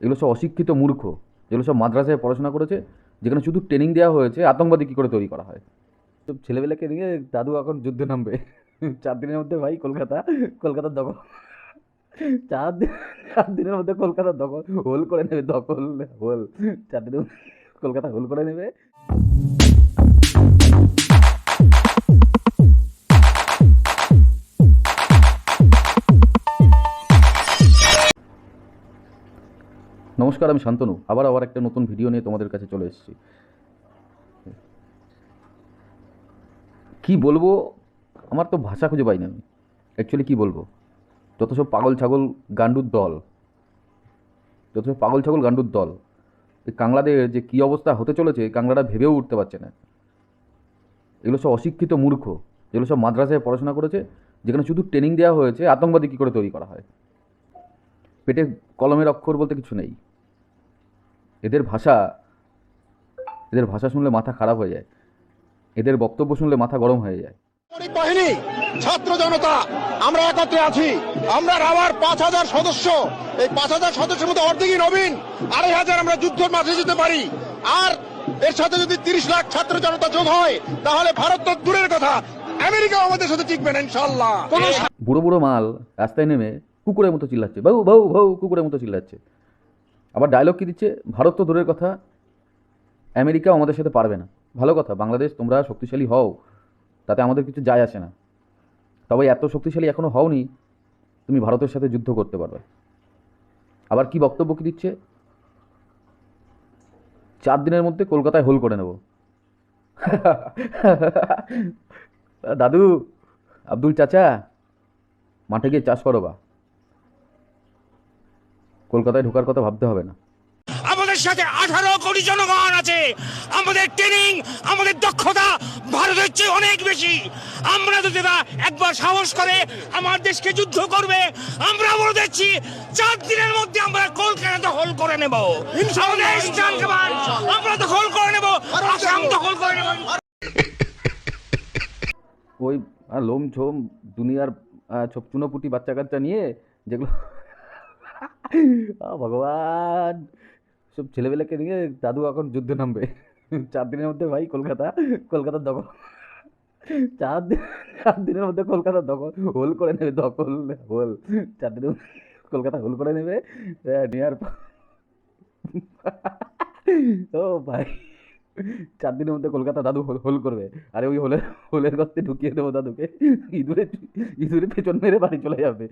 এগুলো সব অশিক্ষিত মূর্খ, যেগুলো সব মাদ্রাসায় পড়াশোনা করেছে, যেখানে শুধু ট্রেনিং দেওয়া হয়েছে, আতঙ্কবাদী কী করে তৈরি করা হয়? তো ছেলেবেলাকে নিয়ে দাদু এখন যুদ্ধে নামবে। চার দিনের মধ্যে ভাই কলকাতা, কলকাতার দখল। চার দিন, চার দিনের মধ্যে কলকাতার দখল। হোল করে নেবে, দখল, হোল। চার দিনের মধ্যে কলকাতা হোল করে নেবে। নমস্কার, আমি শান্তনু। আবার আবার একটা নতুন ভিডিও নিয়ে তোমাদের কাছে চলে এসেছি। কি বলব? আমার তো ভাষা খুঁজে পাই না আমি। অ্যাকচুয়ালি কী বলব? যত সব পাগল ছাগল গান্ডুর দল, যত সব পাগল ছাগল গান্ডুর দল, এই কাংলাদের যে কী অবস্থা হতে চলেছে কাংলারা ভেবেও উঠতে পারছে না। এগুলো সব অশিক্ষিত মূর্খ, যেগুলো সব মাদ্রাসায় পড়াশোনা করেছে, যেখানে শুধু ট্রেনিং দেওয়া হয়েছে, আতঙ্কবাদী কী করে তৈরি করা হয়? পেটে কলমের অক্ষর বলতে কিছু নেই। এদের ভাষা এদের ভাষা শুনলে মাথা খারাপ হয়ে যায়। এদের বক্তব্য শুনলে মাথা গরম হয়ে যায়। বাহিনী ছাত্র জনতা আমরা একত্রে আছি। আমরা রাবার পাঁচ হাজার সদস্য। এই পাঁচ হাজার সদস্যের মধ্যে অর্ধেকই নবীন আড়াই হাজার আমরা যুদ্ধের মাঠে যেতে পারি। আর এর সাথে যদি তিরিশ লাখ ছাত্র জনতা যোগ হয় তাহলে ভারত তো দূরের কথা। আমেরিকা আমাদের সাথে টিকবে না ইনশাল্লাহ বুড়ো বুড়ো মাল রাস্তায় নেমে কুকুরের মতো চিল্লাচ্ছে। বাবু বাবু বাবু কুকুরের মতো চিল্লাচ্ছে। আবার ডায়লগ কি দিচ্ছে? ভারত তো দূরের কথা, আমেরিকাও আমাদের সাথে পারবে না। ভালো কথা, বাংলাদেশ তোমরা শক্তিশালী হও, তাতে আমাদের কিছু যায় আসে না। তবে এত শক্তিশালী এখনও হওনি, তুমি ভারতের সাথে যুদ্ধ করতে পারবে। আবার কি বক্তব্য কি দিচ্ছে? চার দিনের মধ্যে কলকাতায় হোল করে নেব। দাদু, আব্দুল চাচা, মাঠে গিয়ে চাষ করো বা। কলকাতায় ঢোকার কথা ভাবতে হবে না। আমাদের সাথে আঠারো কোটি জনগণ আছে। আমাদের ট্রেনিং আমাদের দক্ষতা ভারতের চেয়ে অনেক বেশি। আমরা যদি এরা একবার সাহস করে আমার দেশকে যুদ্ধ করবে আমরা বলে দিচ্ছি চার দিনের মধ্যে আমরা কলকাতা দখল করে নেব। আমরা দখল করে নেব আসাম দখল করে নেব। ওই লোম ছোম দুনিয়ার সব চুনোপুটি বাচ্চা কাচ্চা নিয়ে যেগুলো ভগবান। সব ছেলেবেলাকে নিয়ে দাদু এখন যুদ্ধে নামবে। চার দিনের মধ্যে ভাই কলকাতা, কলকাতার দখল। চার দিন, চার দিনের মধ্যে কলকাতার দখল। হোল করে নেবে, দখল, হোল। চার দিনের মধ্যে কলকাতা হোল করে নেবে। নিয়ার ও ভাই। চার দিনের মধ্যে কলকাতা দাদু হোল হোল করবে। আরে ওই হোলের হোলের গর্তে ঢুকিয়ে দেবো দাদুকে। ইঁদুরে ইঁদুরে পেছন মেরে বাড়ি চলে যাবে।